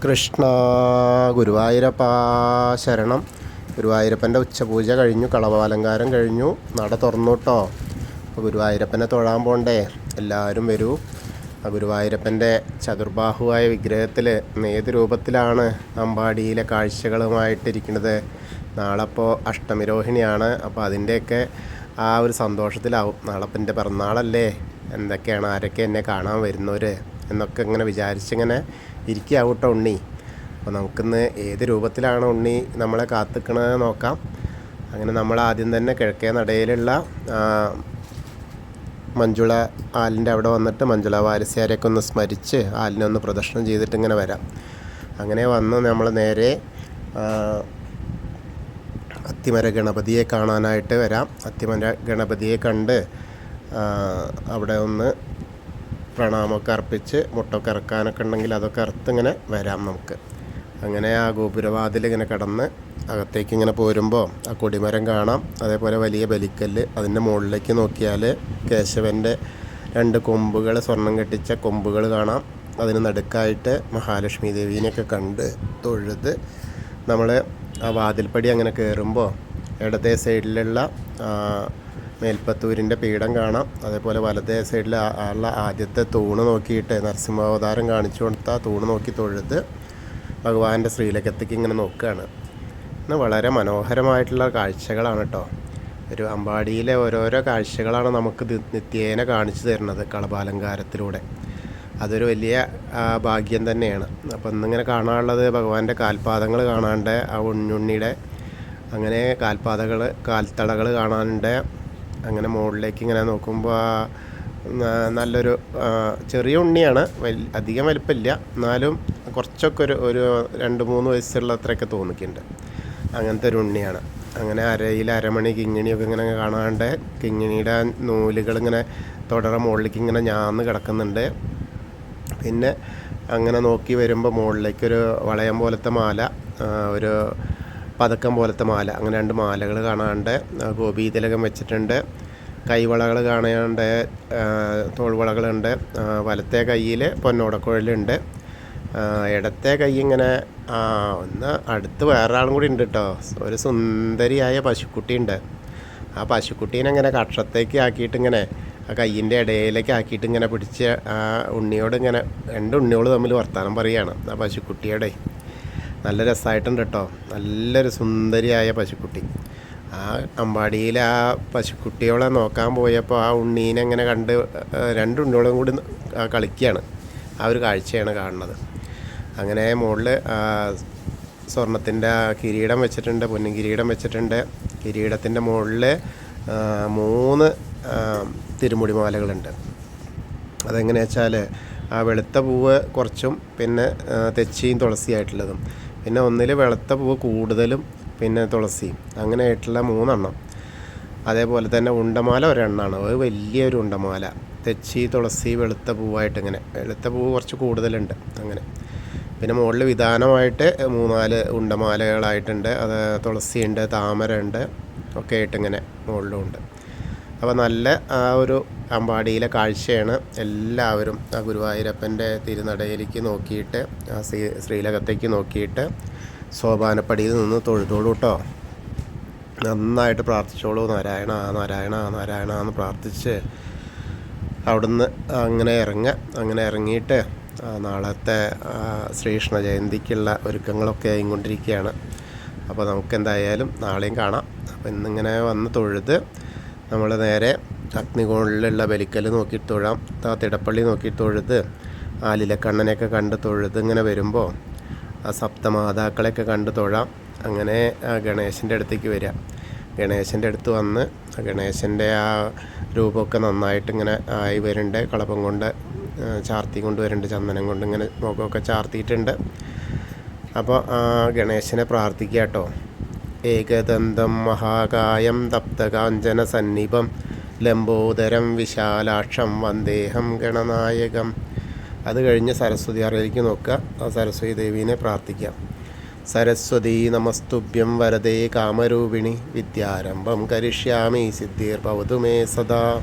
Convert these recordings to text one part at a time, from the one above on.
കൃഷ്ണ ഗുരുവായൂരപ്പ ശരണം. ഗുരുവായൂരപ്പന്റെ ഉച്ചപൂജ കഴിഞ്ഞു കളവാലങ്കാരം കഴിഞ്ഞു. നട തുറന്നു കേട്ടോ അപ്പോൾ ഗുരുവായൂരപ്പനെ തൊഴാൻ പോണ്ടേ? എല്ലാവരും വരൂ. ആ ഗുരുവായൂരപ്പന്റെ ചതുർബാഹുവായ വിഗ്രഹത്തിൽ ഏത് രൂപത്തിലാണ് അമ്പാടിയിലെ കാഴ്ചകളുമായിട്ടിരിക്കുന്നത്. നാളെ ഇപ്പോൾ അഷ്ടമിരോഹിണിയാണ്. അപ്പോൾ അതിന്റെയൊക്കെ ആ ഒരു സന്തോഷത്തിലാവും. നാളെ അപ്പം എന്റെ പിറന്നാളല്ലേ? എന്തൊക്കെയാണ്? ആരൊക്കെ എന്നെ കാണാൻ വരുന്നവർ എന്നൊക്കെ ഇങ്ങനെ വിചാരിച്ചിങ്ങനെ ഇരിക്കാവും കേട്ടോ ഉണ്ണി. അപ്പോൾ നമുക്കിന്ന് ഏത് രൂപത്തിലാണ് ഉണ്ണി നമ്മളെ കാത്തിക്കണത് നോക്കാം. അങ്ങനെ നമ്മൾ ആദ്യം തന്നെ കിഴക്കേ നടയിലുള്ള മഞ്ജുള ആലിന്റെ അവിടെ വന്നിട്ട് മഞ്ജുള വാരസ്യാരെയൊക്കെ ഒന്ന് സ്മരിച്ച് ആലിനെ ഒന്ന് പ്രദർശനം ചെയ്തിട്ട് ഇങ്ങനെ വരാം. അങ്ങനെ വന്ന് നമ്മൾ നേരെ അത്തിമര ഗണപതിയെ കാണാനായിട്ട് വരാം. അത്തിമര ഗണപതിയെ കണ്ട് അവിടെ ഒന്ന് പ്രണാമമൊക്കെ അർപ്പിച്ച് മുട്ടൊക്കെ ഇറക്കാനൊക്കെ ഉണ്ടെങ്കിൽ അതൊക്കെ അറുത്ത് ഇങ്ങനെ വരാം നമുക്ക്. അങ്ങനെ ആ ഗോപുരവാതിൽ ഇങ്ങനെ കടന്ന് അകത്തേക്ക് ഇങ്ങനെ പോരുമ്പോൾ ആ കൊടിമരം കാണാം. അതേപോലെ വലിയ ബലിക്കല്ല്. അതിന്റെ മുകളിലേക്ക് നോക്കിയാൽ കേശവന്റെ രണ്ട് കൊമ്പുകൾ സ്വർണം കെട്ടിച്ച കൊമ്പുകൾ കാണാം. അതിന് നടുക്കായിട്ട് മഹാലക്ഷ്മി ദേവീനെയൊക്കെ കണ്ട് തൊഴുത് നമ്മൾ ആ വാതിൽപ്പടി അങ്ങനെ കയറുമ്പോൾ ഇടതേ സൈഡിലുള്ള മേൽപ്പത്തൂരിന്റെ പീഠം കാണാം. അതേപോലെ വലതേ സൈഡിൽ ഉള്ള ആദ്യത്തെ തൂണ് നോക്കിയിട്ട് നരസിംഹാവതാരം കാണിച്ചു കൊടുത്ത തൂണ് നോക്കി തൊഴുത് ഭഗവാന്റെ ശ്രീലകത്തേക്ക് ഇങ്ങനെ നോക്കുകയാണ്. ഇന്ന് വളരെ മനോഹരമായിട്ടുള്ള കാഴ്ചകളാണ് കേട്ടോ ഒരു അമ്പാടിയിലെ ഓരോരോ കാഴ്ചകളാണ് നമുക്ക് നിത്യേന കാണിച്ചു തരുന്നത് കളഭാലങ്കാരത്തിലൂടെ അതൊരു വലിയ ഭാഗ്യം തന്നെയാണ്. അപ്പം ഇന്നിങ്ങനെ കാണാനുള്ളത് ഭഗവാന്റെ കാൽപാദങ്ങൾ കാണാണ്ട് ആ ഉണ്ണുണ്ണിയുടെ അങ്ങനെ കാൽപാതകൾ കാൽത്തടകൾ കാണാനുണ്ട്. അങ്ങനെ മുകളിലേക്ക് ഇങ്ങനെ നോക്കുമ്പോൾ നല്ലൊരു ചെറിയ ഉണ്ണിയാണ്. വൽ അധികം വലിപ്പമില്ല. എന്നാലും കുറച്ചൊക്കെ ഒരു ഒരു രണ്ട് മൂന്ന് വയസ്സുള്ള അത്രയൊക്കെ തോന്നിക്കുന്നുണ്ട് അങ്ങനത്തെ ഒരു ഉണ്ണിയാണ്. അങ്ങനെ അരയിൽ അരമണി കിങ്ങിണിയൊക്കെ ഇങ്ങനെ കാണാണ്ട് കിങ്ങിണിയുടെ നൂലുകൾ ഇങ്ങനെ തുടരെ മുകളിലേക്ക് ഇങ്ങനെ ഞാന്ന് കിടക്കുന്നുണ്ട്. പിന്നെ അങ്ങനെ നോക്കി വരുമ്പോൾ മുകളിലേക്കൊരു വളയം പോലത്തെ മാല ഒരു പതക്കം പോലത്തെ മാല. അങ്ങനെ രണ്ട് മാലകൾ കാണാണ്ട് ഗോപി ഗോപീതിലകം വെച്ചിട്ടുണ്ട്. കൈവളകൾ കാണാണ്ട് തോൾവളകളുണ്ട്. വലത്തെ കയ്യിൽ പൊന്നോടക്കുഴലുണ്ട്. ഇടത്തെ കൈ ഇങ്ങനെ ആ ഒന്ന് അടുത്ത് വേറെ ആളും കൂടി ഉണ്ട് കേട്ടോ ഒരു സുന്ദരിയായ പശുക്കുട്ടി ഉണ്ട് ആ പശുക്കുട്ടീനെ ഇങ്ങനെ കക്ഷത്തേക്ക് ആക്കിയിട്ട് ഇങ്ങനെ ആ കയ്യിന്റെ ഇടയിലേക്ക് ആക്കിയിട്ട് ഇങ്ങനെ പിടിച്ച് ആ ഉണ്ണിയോട് ഇങ്ങനെ രണ്ട് ഉണ്ണിയോട് തമ്മിൽ വർത്തമാനം പറയുകയാണ് ആ പശുക്കുട്ടിയുടെ. നല്ല രസമായിട്ടുണ്ട് കേട്ടോ നല്ലൊരു സുന്ദരിയായ പശുക്കുട്ടി. ആ അമ്പാടിയിൽ ആ പശുക്കുട്ടിയോളെ നോക്കാൻ പോയപ്പോൾ ആ ഉണ്ണീനെ അങ്ങനെ കണ്ട് രണ്ട് ഉണ്ണിയോളും കൂടി കളിക്കുകയാണ് ആ ഒരു കാഴ്ചയാണ് കാണുന്നത്. അങ്ങനെ മുകളിൽ സ്വർണത്തിന്റെ കിരീടം വെച്ചിട്ടുണ്ട് പൊന്നും കിരീടം വെച്ചിട്ടുണ്ട് കിരീടത്തിന്റെ മുകളിൽ മൂന്ന് തിരുമുടി മാലകളുണ്ട് അതെങ്ങനെയാ വെച്ചാൽ ആ വെളുത്ത പൂവ് കുറച്ചും പിന്നെ തെച്ചിയും തുളസിയായിട്ടുള്ളതും. പിന്നെ ഒന്നിൽ വെളുത്ത പൂവ് കൂടുതലും പിന്നെ തുളസിയും അങ്ങനെ ആയിട്ടുള്ള മൂന്നെണ്ണം. അതേപോലെ തന്നെ ഉണ്ടമാല ഒരെണ്ണമാണ് അത് വലിയൊരു ഉണ്ടമാല. തെച്ചി തുളസി വെളുത്ത പൂവായിട്ട് ഇങ്ങനെ. വെളുത്ത പൂവ് കുറച്ച് കൂടുതലുണ്ട് അങ്ങനെ. പിന്നെ മുകളിൽ വിധാനമായിട്ട് മൂന്നാൽ ഉണ്ടമാലകളായിട്ടുണ്ട്. അത് തുളസിയുണ്ട് താമര ഉണ്ട് ഒക്കെ ആയിട്ട് ഇങ്ങനെ മുകളിലും ഉണ്ട്. അപ്പോൾ നല്ല ആ ഒരു അമ്പാടിയിലെ കാഴ്ചയാണ് എല്ലാവരും ആ ഗുരുവായൂരപ്പന്റെ തിരുനടയിലേക്ക് നോക്കിയിട്ട് ആ ശ്രീ ശ്രീലകത്തേക്ക് നോക്കിയിട്ട് സോപാനപ്പടിയിൽ നിന്ന് തൊഴുതോളൂ കേട്ടോ. നന്നായിട്ട് പ്രാർത്ഥിച്ചോളൂ നാരായണ നാരായണ നാരായണ എന്ന് പ്രാർത്ഥിച്ച് അവിടുന്ന് അങ്ങനെ ഇറങ്ങുക. അങ്ങനെ ഇറങ്ങിയിട്ട് നാളത്തെ ശ്രീകൃഷ്ണ ജയന്തിക്കുള്ള ഒരുക്കങ്ങളൊക്കെ ആയിക്കൊണ്ടിരിക്കുകയാണ്. അപ്പോൾ നമുക്ക് എന്തായാലും നാളെയും കാണാം. അപ്പോൾ ഇന്നിങ്ങനെ വന്ന് തൊഴുത് നമ്മൾ നേരെ അഗ്നികോണിലുള്ള ബലിക്കൽ നോക്കി തൊഴാം. തിടപ്പള്ളി നോക്കി തൊഴുത് ആലിലക്കണ്ണനെയൊക്കെ കണ്ട് തൊഴുത് ഇങ്ങനെ വരുമ്പോൾ ആ സപ്തമാതാക്കളെയൊക്കെ കണ്ട് തൊഴാം. അങ്ങനെ ആ ഗണേശന്റെ അടുത്തേക്ക് വരിക ഗണേശന്റെ അടുത്ത് വന്ന് ഗണേശന്റെ ആ രൂപമൊക്കെ നന്നായിട്ട് ഇങ്ങനെ ആയി വരുന്നുണ്ട് കളപ്പം കൊണ്ട് ചാർത്തി കൊണ്ട് വരുന്നുണ്ട് ചന്ദനം കൊണ്ട് ഇങ്ങനെ മുഖമൊക്കെ ചാർത്തിയിട്ടുണ്ട്. അപ്പോൾ ഗണേശനെ പ്രാർത്ഥിക്കുക കേട്ടോ ഏകദന്തം മഹാകായം തപ്തകാഞ്ചന സന്നിപം ലംബോദരം വിശാലാക്ഷം വന്ദേഹം ഗണനായകം. അത് കഴിഞ്ഞ് സരസ്വതി അറിയിലേക്ക് നോക്കുക. ആ സരസ്വതി ദേവീനെ പ്രാർത്ഥിക്കാം സരസ്വതി നമസ്തുഭ്യം വരദേ കാമരൂപിണി. വിദ്യാരംഭം കരിഷ്യാമി. സിദ്ധീർ പൗതുമേ സദാ.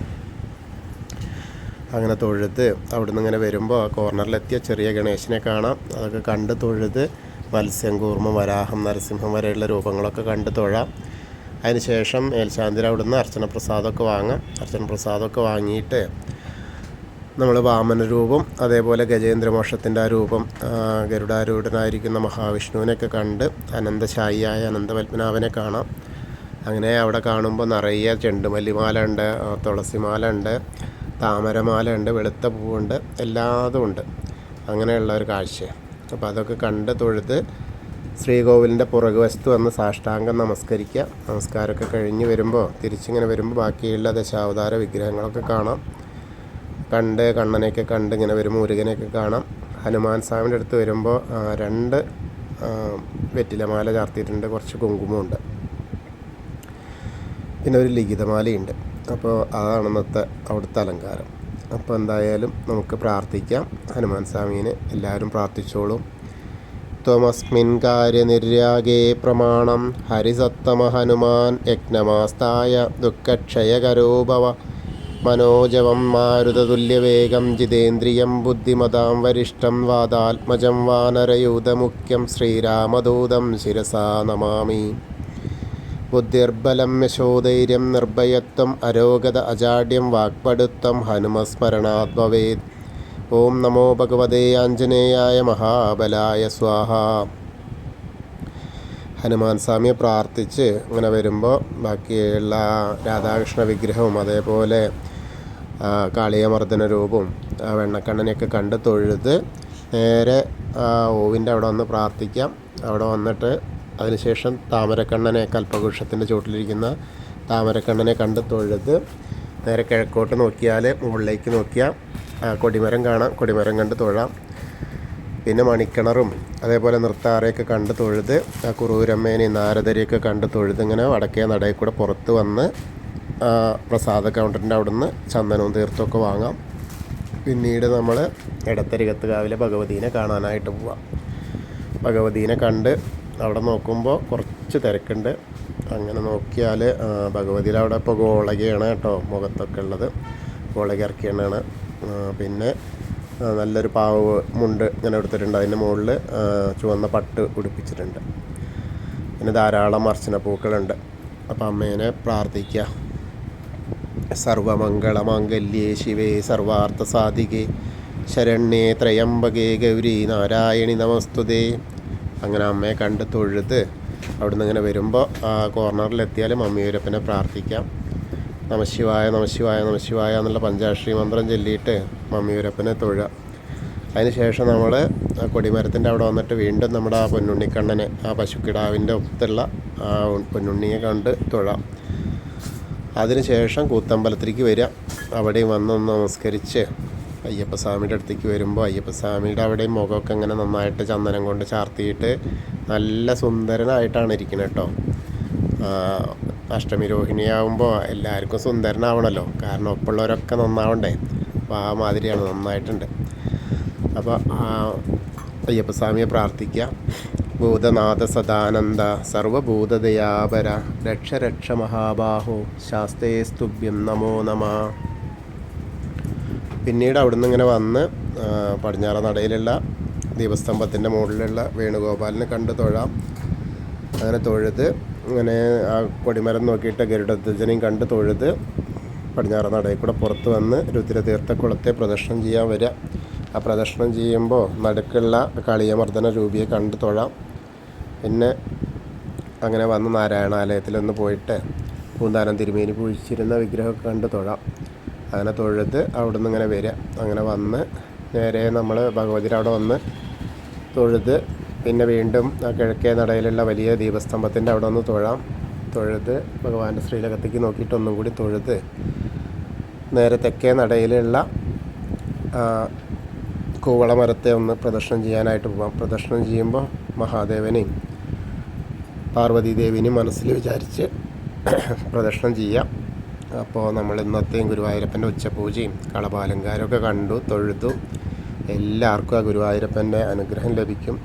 അങ്ങനെ തൊഴുത് അവിടുന്ന് ഇങ്ങനെ വരുമ്പോൾ ആ കോർണറിലെത്തിയ ചെറിയ ഗണേശനെ കാണാം. അതൊക്കെ കണ്ട് തൊഴുത് മത്സ്യം കൂർമ്മ വരാഹം നരസിംഹം വരെയുള്ള രൂപങ്ങളൊക്കെ കണ്ട് തൊഴാം. അതിനുശേഷം മേൽശാന്തിര അവിടുന്ന് അർച്ചന പ്രസാദമൊക്കെ വാങ്ങാം അർച്ചന പ്രസാദമൊക്കെ വാങ്ങിയിട്ട് നമ്മൾ വാമന രൂപം അതേപോലെ ഗജേന്ദ്രമോക്ഷത്തിന്റെ ആ രൂപം ഗരുഡാരൂഢനായിരിക്കുന്ന മഹാവിഷ്ണുവിനെയൊക്കെ കണ്ട് അനന്തശായിയായ അനന്തപത്മനാഭനെ കാണാം. അങ്ങനെ അവിടെ കാണുമ്പോൾ നിറയെ ചെണ്ടുമല്ലിമാല ഉണ്ട് തുളസിമാല ഉണ്ട് താമരമാല ഉണ്ട് വെളുത്ത പൂവുണ്ട് എല്ലാതും ഉണ്ട്. അങ്ങനെയുള്ള ഒരു കാഴ്ച അപ്പോൾ അതൊക്കെ കണ്ട് തൊഴുത് ശ്രീകോവിലിന്റെ പുറകുവശത്ത് വന്ന് സാഷ്ടാംഗം നമസ്കരിക്കുക. നമസ്കാരമൊക്കെ കഴിഞ്ഞ് വരുമ്പോൾ തിരിച്ചിങ്ങനെ വരുമ്പോൾ ബാക്കിയുള്ള ദശാവതാര വിഗ്രഹങ്ങളൊക്കെ കാണാം. കണ്ട് കണ്ണനെയൊക്കെ കണ്ട് ഇങ്ങനെ വരുമ്പോൾ മുരുകനെയൊക്കെ കാണാം. ഹനുമാൻ സ്വാമിന്റെ അടുത്ത് വരുമ്പോൾ രണ്ട് വെറ്റിലമാല ചാർത്തിയിട്ടുണ്ട്. കുറച്ച് കുങ്കുമമുണ്ട്. പിന്നെ ഒരു ലിഖിതമാലയുണ്ട്. അപ്പോൾ അതാണ് ഇന്നത്തെ അവിടുത്തെ അലങ്കാരം. അപ്പോൾ എന്തായാലും നമുക്ക് പ്രാർത്ഥിക്കാം. ഹനുമാൻ സ്വാമീനെ എല്ലാവരും പ്രാർത്ഥിച്ചോളും. ത്വമസ്മിൻ കാര്യനിര്യാഗേ പ്രമാണം. ഹരിസത്തമ ഹനുമാൻ യജ്ഞമാസ്തായ ദുഃഖക്ഷയകരോഭവ. മനോജവം മാരുതതുല്യവേഗം ജിതേന്ദ്രിയം ബുദ്ധിമതാം വരിഷ്ടം വാദാത്മജം വാനരയൂതമുഖ്യം ശ്രീരാമദൂതം ശിരസാ നമാമി. ബുദ്ധിർബലം യശോധൈര്യം നിർഭയത്വം അരോഗത അജാഡ്യം വാക്പടുത്തം ഹനുമസ്മരണാത്മവേദ്. ഓം നമോ ഭഗവതേ ആഞ്ജനേയായ മഹാബലായ സ്വാഹ. ഹനുമാൻ സ്വാമിയെ പ്രാർത്ഥിച്ച് ഇങ്ങനെ വരുമ്പോൾ ബാക്കിയുള്ള രാധാകൃഷ്ണ വിഗ്രഹവും അതേപോലെ കാളിയമർദ്ദന രൂപവും വെണ്ണക്കണ്ണനെയൊക്കെ കണ്ട് തൊഴുത് നേരെ ഓവിന്റെ അവിടെ വന്ന് പ്രാർത്ഥിക്കാം. അവിടെ വന്നിട്ട് അതിനുശേഷം താമരക്കണ്ണനെ കൽപ്പവൃക്ഷത്തിന്റെ ചുവട്ടിലിരിക്കുന്ന താമരക്കണ്ണനെ കണ്ട് തൊഴുത് നേരെ കിഴക്കോട്ട് നോക്കിയാൽ മുകളിലേക്ക് നോക്കിയാൽ കൊടിമരം കാണാം. കൊടിമരം കണ്ട് തൊഴാം. പിന്നെ മണിക്കിണറും അതേപോലെ നൃത്താറയൊക്കെ കണ്ട് തൊഴുത് ആ കുറൂരമ്മേനെ നാരദരെയൊക്കെ കണ്ട് തൊഴുത് ഇങ്ങനെ വടക്കേ നടയിൽ കൂടെ പുറത്ത് വന്ന് പ്രസാദ കൗണ്ടറിന്റെ അവിടുന്ന് ചന്ദനവും തീർത്ഥമൊക്കെ വാങ്ങാം. പിന്നീട് നമ്മൾ ഇടത്തരികത്ത് കാവിലെ ഭഗവതീനെ കാണാനായിട്ട് പോവാം. ഭഗവതീനെ കണ്ട് അവിടെ നോക്കുമ്പോൾ കുറച്ച് തിരക്കുണ്ട്. അങ്ങനെ നോക്കിയാൽ ഭഗവതിയിൽ അവിടെ ഇപ്പോൾ ഗോളകയാണ് കേട്ടോ മുഖത്തൊക്കെ ഉള്ളത്. ഗോളക ഇറക്കിയാണ് പിന്നെ നല്ലൊരു പാവ് മുണ്ട് ഇങ്ങനെ എടുത്തിട്ടുണ്ട്. അതിന്റെ മുകളിൽ ചുവന്ന പട്ട് ഉടുപ്പിച്ചിട്ടുണ്ട്. പിന്നെ ധാരാളം അർച്ചന പൂക്കളുണ്ട്. അപ്പം അമ്മേനെ പ്രാർത്ഥിക്കുക സർവമംഗളമാംഗല്യേ ശിവേ സർവാർത്ഥ സാധികേ ശരണ്യേ ത്രയംബകേ ഗൗരി നാരായണി നമസ്തുതേ. അങ്ങനെ അമ്മയെ കണ്ട് തൊഴുത് അവിടുന്ന് ഇങ്ങനെ വരുമ്പോൾ ആ കോർണറിലെത്തിയാൽ മമ്മിയൂരപ്പനെ പ്രാർത്ഥിക്കാം. നമശിവായ നമശിവായ നമശിവായ എന്നുള്ള പഞ്ചാക്ഷരി മന്ത്രം ചൊല്ലിയിട്ട് മമ്മിയൂരപ്പനെ തൊഴുക. അതിനുശേഷം നമ്മൾ കൊടിമരത്തിന്റെ അവിടെ വന്നിട്ട് വീണ്ടും നമ്മുടെ ആ പൊന്നുണ്ണിക്കണ്ണനെ ആ പശുക്കിടാവിന്റെ ഒത്തുള്ള ആ പൊന്നുണ്ണിയെ കണ്ട് തൊഴാം. അതിനുശേഷം കൂത്തമ്പലത്തിലേക്ക് വരിക അവിടെ വന്ന് നമസ്കരിച്ച് അയ്യപ്പസ്വാമിയുടെ അടുത്തേക്ക് വരുമ്പോൾ അയ്യപ്പസ്വാമിയുടെ അവിടെ മുഖമൊക്കെ ഇങ്ങനെ നന്നായിട്ട് ചന്ദനം കൊണ്ട് ചാർത്തിയിട്ട് നല്ല സുന്ദരനായിട്ടാണ് ഇരിക്കുന്നത് കേട്ടോ അഷ്ടമി രോഹിണിയാവുമ്പോൾ എല്ലാവർക്കും സുന്ദരനാവണമല്ലോ കാരണം ഒപ്പമുള്ളവരൊക്കെ നന്നാവണ്ടേ. അപ്പോൾ ആ മാതിരിയാണ് നന്നായിട്ടുണ്ട്. അപ്പോൾ അയ്യപ്പസ്വാമിയെ പ്രാർത്ഥിക്കുക ഭൂതനാഥ സദാനന്ദ സർവഭൂതദയാപര രക്ഷ രക്ഷ മഹാബാഹോ ശാസ്തേസ്തുഭ്യം നമോ നമ. പിന്നീട് അവിടുന്ന് ഇങ്ങനെ വന്ന് പടിഞ്ഞാറ നടയിലുള്ള ദീപസ്തംഭത്തിന്റെ മുകളിലുള്ള വേണുഗോപാലിനെ കണ്ട് തൊഴാം. അങ്ങനെ തൊഴുത് അങ്ങനെ ആ കൊടിമരം നോക്കിയിട്ട് ഗരുഡധ്വജനെയും കണ്ട് തൊഴുത് പടിഞ്ഞാറ നടയിൽ കൂടെ പുറത്ത് വന്ന് രുദ്രതീർത്ഥക്കുളത്തെ പ്രദർശനം ചെയ്യാൻ വരിക ആ പ്രദർശനം ചെയ്യുമ്പോൾ നടുക്കുള്ള കളിയമർദ്ദന രൂപിയെ കണ്ട് തൊഴാം. പിന്നെ അങ്ങനെ വന്ന് നാരായണാലയത്തിലൊന്ന് പോയിട്ട് പൂന്താനം തിരുമേനി പൂഴിച്ചിരുന്ന വിഗ്രഹമൊക്കെ കണ്ട് തൊഴാം. അങ്ങനെ തൊഴുത് നിന്ന് ഇങ്ങനെ വരിക. അങ്ങനെ വന്ന് നേരെ നമ്മൾ ഭഗവതിയുടെ അവിടെ വന്ന് തൊഴുത് പിന്നെ വീണ്ടും ആ കിഴക്കേ നടയിലുള്ള വലിയ ദീപസ്തംഭത്തിന്റെ അവിടെ ഒന്ന് തൊഴാം. തൊഴുത് ഭഗവാന്റെ ശ്രീലകത്തേക്ക് നോക്കിയിട്ട് ഒന്നും കൂടി തൊഴുത് നേരെ തെക്കേ നടയിലുള്ള കൂവളമരത്തെ ഒന്ന് പ്രദർശനം ചെയ്യാനായിട്ട് പോകാം പ്രദർശനം ചെയ്യുമ്പോൾ മഹാദേവനെയും പാർവതീദേവിനെയും മനസ്സിൽ വിചാരിച്ച് പ്രദർശനം ചെയ്യാം. അപ്പോൾ നമ്മൾ ഇന്നത്തെയും ഗുരുവായൂരപ്പന്റെ ഉച്ചപൂജയും കളഭാലങ്കാരമൊക്കെ കണ്ടു തൊഴുതു. എല്ലാവർക്കും ആ ഗുരുവായൂരപ്പന്റെ അനുഗ്രഹം ലഭിക്കും.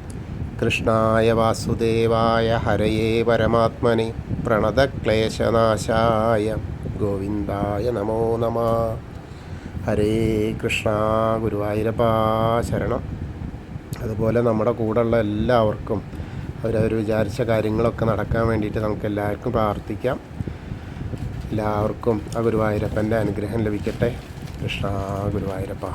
കൃഷ്ണായ വാസുദേവായ ഹരയേ പരമാത്മനെ പ്രണതക്ലേശനാശായ ഗോവിന്ദായ നമോ നമ. ഹരേ കൃഷ്ണ ഗുരുവായൂരപ്പ ശരണം. അതുപോലെ നമ്മുടെ കൂടെയുള്ള എല്ലാവർക്കും അവരവർ വിചാരിച്ച കാര്യങ്ങളൊക്കെ നടക്കാൻ വേണ്ടിയിട്ട് നമുക്ക് എല്ലാവർക്കും പ്രാർത്ഥിക്കാം. എല്ലാവർക്കും ആ ഗുരുവായൂരപ്പന്റെ അനുഗ്രഹം ലഭിക്കട്ടെ. കൃഷ്ണ ഗുരുവായൂരപ്പ.